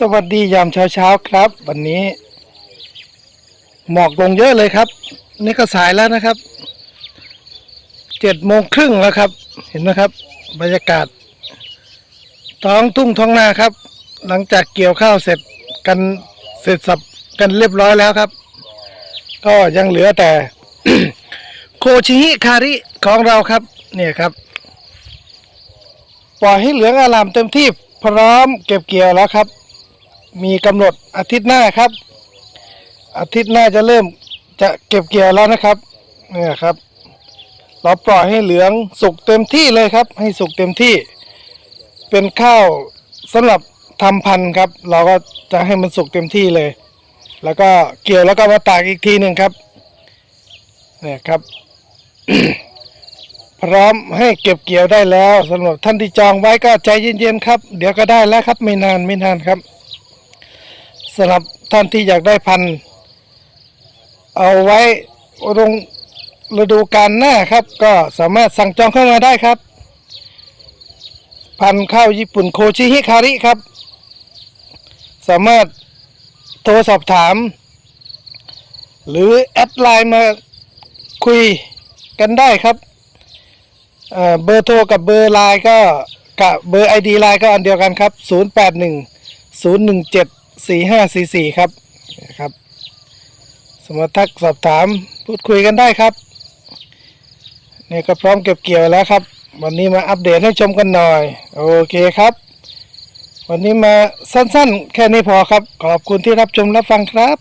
สวัสดียามเช้าเช้าครับ วันนี้ หมอกลงเยอะเลยครับ นี่ก็สายแล้วนะครับเจ็ดโมงครึ่งแล้วครับ เห็นไหมครับ บรรยากาศ ท้องทุ่งท้องนาครับ หลังจากเกี่ยวข้าวเสร็จกันเสร็จสับกันเรียบร้อยแล้วครับ ก็ยังเหลือแต่ โคชิฮิคาริของเราครับ เนี่ยครับ ปล่อยให้เหลืองอลามเต็มที่พร้อมเก็บเกี่ยวแล้วครับ มีกำหนดอาทิตย์หน้าครับ อาทิตย์หน้าจะเริ่มจะเก็บเกี่ยวแล้วนะครับเนี่ยครับ เราปล่อยให้เหลืองสุกเต็มที่เลยครับ ให้สุกเต็มที่ เป็นข้าวสำหรับทำพันธุ์ครับ เราก็จะให้มันสุกเต็มที่เลย แล้วก็เกี่ยวแล้วก็มาตากอีกทีหนึ่งครับเนี่ยครับ พร้อมให้เก็บเกี่ยวได้แล้วสำหรับท่านที่จองไว้ก็ใจเย็นๆครับ เดี๋ยวก็ได้แล้วครับไม่นานไม่นานครับ สำหรับท่านที่อยากได้พันธุ์เอาไว้ลงฤดูกาลหน้าครับ ก็สามารถสั่งจองเข้ามาได้ครับ พันธุ์ข้าวญี่ปุ่นโคชิฮิคาริครับ สามารถโทรสอบถาม หรือแอดไลน์มาคุยกันได้ครับเเบอร์โทรกับเบอร์ไลน์ก็กับเบอร์ ID ไลน์ก็อันเดียวกันครับ 081 017 สี่ห้าสี่สี่ครับนะครับ สมรรทักสอบถามพูดคุยกันได้ครับนี่ก็พร้อมเก็บเกี่ยวแล้วครับ วันนี้มาอัปเดตให้ชมกันหน่อย โอเคครับ วันนี้มาสั้นๆ แค่นี้พอครับ ขอบคุณที่รับชมรับฟังครับ